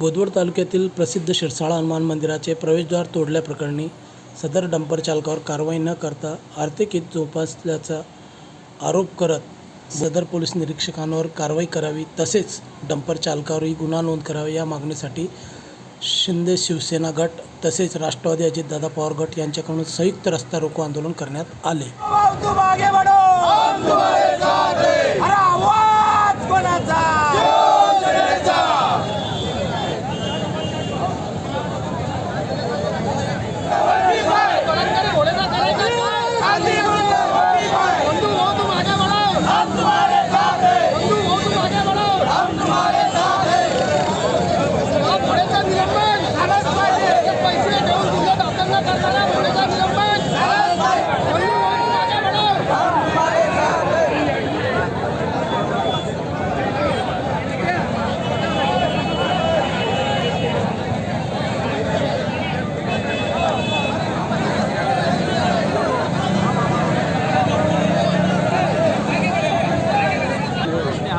बोदवड तालुक्यातील प्रसिद्ध शिरसाळा हनुमान मंदिराचे प्रवेशद्वार तोडल्याप्रकरणी सदर डंपर चालकावर कारवाई न करता आर्थिक हित जोपासल्याचा आरोप करत सदर पोलीस निरीक्षकांवर कारवाई करावी तसेच डंपर चालकावरही गुन्हा नोंद करावी या मागणीसाठी शिंदे शिवसेना गट तसेच राष्ट्रवादी अजितदादा पवार गट यांच्याकडून संयुक्त रस्ता रोको आंदोलन करण्यात आले.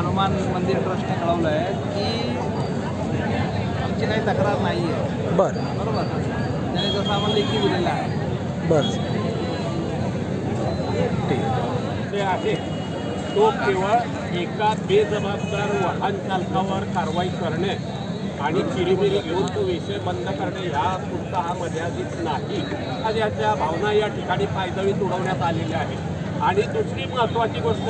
हनुमान मंदिर ट्रस्टने कळवलं आहे की आमची काही तक्रार नाही आहे बरं. बरोबर? त्याने जसं आम्हाला लेखी दिलेलं आहे. बरं. ठीक जे आहे. तो केवळ एका बेजबाबदार वाहन चालकावर कारवाई करणे आणि चिरीमिरी घेऊन तो विषय बंद करणे ह्या पुरता हा मर्यादित नाही. आणि याच्या भावना या ठिकाणी पायदळीत उडवण्यात आलेल्या आहेत. आणि दुसरी महत्त्वाची गोष्ट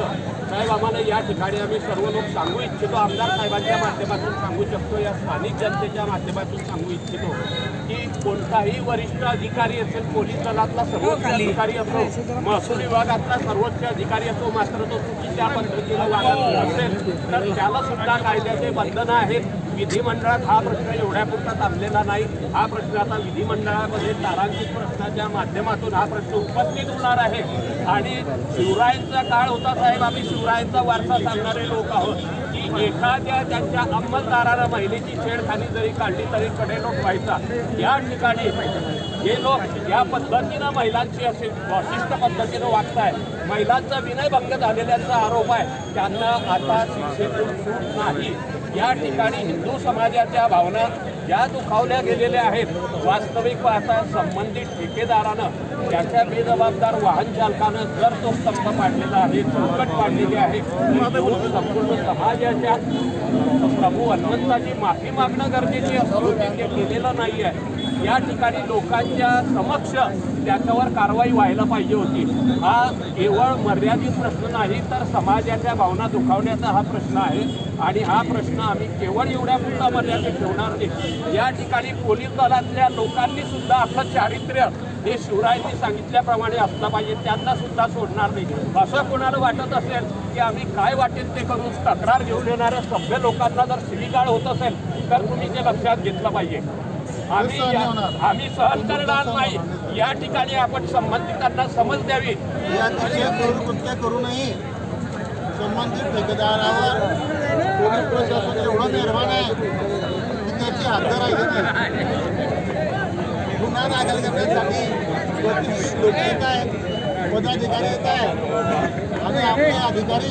साहेब आम्हाला या ठिकाणी आम्ही सर्व लोक सांगू इच्छितो आमदार साहेबांच्या माध्यमातून सांगू शकतो या स्थानिक जनतेच्या माध्यमातून सांगू इच्छितो की कोणताही वरिष्ठ अधिकारी असेल पोलीस दलातला सर्वोच्च अधिकारी असो महसूल विभागातला सर्वोच्च अधिकारी असो मात्र तो चुकीच्या पद्धतीनं वागत असेल तर त्याला सुद्धा कायद्याचे बंधनं आहेत. विधिमंडळात हा प्रश्न एवढ्यापुरता थांबलेला नाही. हा प्रश्न आता विधिमंडळामध्ये तारांकित प्रश्नाच्या माध्यमातून हा प्रश्न उपस्थित होणार आहे. आणि शिवरायांचा काळ होता साहेब आम्ही शिवरायांचा वारसा सांगणारे लोक आहोत. की एखाद्या त्यांच्या अंमलदारानं महिलेची छेडखानी जरी काढली तरी कडेलोट व्हायचा. या ठिकाणी हे लोक या पद्धतीनं महिलांची असे वाशिष्ट पद्धतीनं वागताय. महिलांचा विनयभंग झालेल्याचा आरोप आहे. त्यांना आता शिक्षेतून सूट नाही. या ठिकाणी हिंदू समाजाच्या भावना ज्या दुखावल्या गेलेल्या आहेत वास्तविक पाहता संबंधित ठेकेदारानं त्याच्या बेजबाबदार वाहन चालकानं जर तो स्तंभ पाडलेला आहे चौकट पाडलेली आहे संपूर्ण समाजाच्या प्रभू हनुमंताची माफी मागणं गरजेची असून ते केलेलं नाही आहे या ठिकाणी लोकांच्या समक्ष त्याच्यावर कारवाई व्हायला पाहिजे होती. हा केवळ मर्यादित प्रश्न नाही तर समाजाच्या भावना दुखावण्याचा हा प्रश्न आहे. आणि हा प्रश्न आम्ही केवळ एवढ्या पुरता मर्यादित ठेवणार नाही. या ठिकाणी पोलीस दलातल्या लोकांनी सुद्धा आपलं चारित्र्य हे शिवरायांनी सांगितल्याप्रमाणे असलं पाहिजे. त्यांना सुद्धा सोडणार नाही. असं कोणाला वाटत असेल की आम्ही काय वाटेल ते करून तक्रार घेऊन येणाऱ्या सभ्य लोकांना जर शिवीगाळ होत असेल तर तुम्ही ते लक्षात घेतलं पाहिजे. आम्ही आम्ही सहन करणार नाही. या ठिकाणी आपण संबंधितांना समज द्यावी. कृत्य करू नये. संबंधित ठेकेदारावर पोलीस प्रशासन एवढं निर्माण आहे की त्याची राहिली नाही. गुन्हा दाखल करण्यासाठी लोक येत आहेत पदाधिकारी येत आहेत. आणि आपले अधिकारी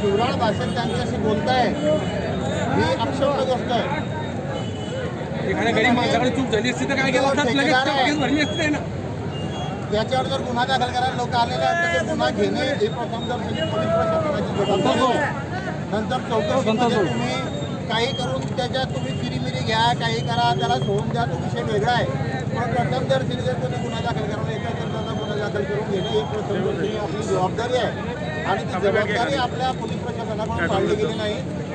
शिवराळ भाषेत त्यांच्याशी बोलत आहे ही अपशब्द गोष्ट आहे. एखाद्या गरीब माणसाकडे चूक झाली असती तर काय केलं असतं? लगेच केस भरली असते ना. याच्यावर जर गुन्हा दाखल करायला लोक आलेले आहेत तर ते गुन्हा घेणे हे प्रथम जर पोलीस प्रशासनाची जबाबदारी आहे. नंतर तुम्ही काही करून त्याच्यात तुम्ही चिरीमिरी घ्या काही करा त्याला सोडून द्या तो विषय वेगळा आहे. पण प्रथम जर जर कोणी गुन्हा दाखल करायला येतात तर गुन्हा दाखल करून घेणे गोष्ट आपली जबाबदारी आहे. आणि ती जबाबदारी आपल्या पोलीस प्रशासनाकडून पाळली गेली नाही.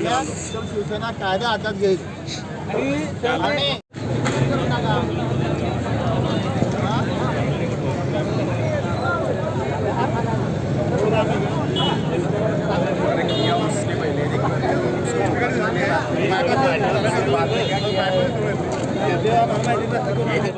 तर शिवसेना कायदा हातात घेईल.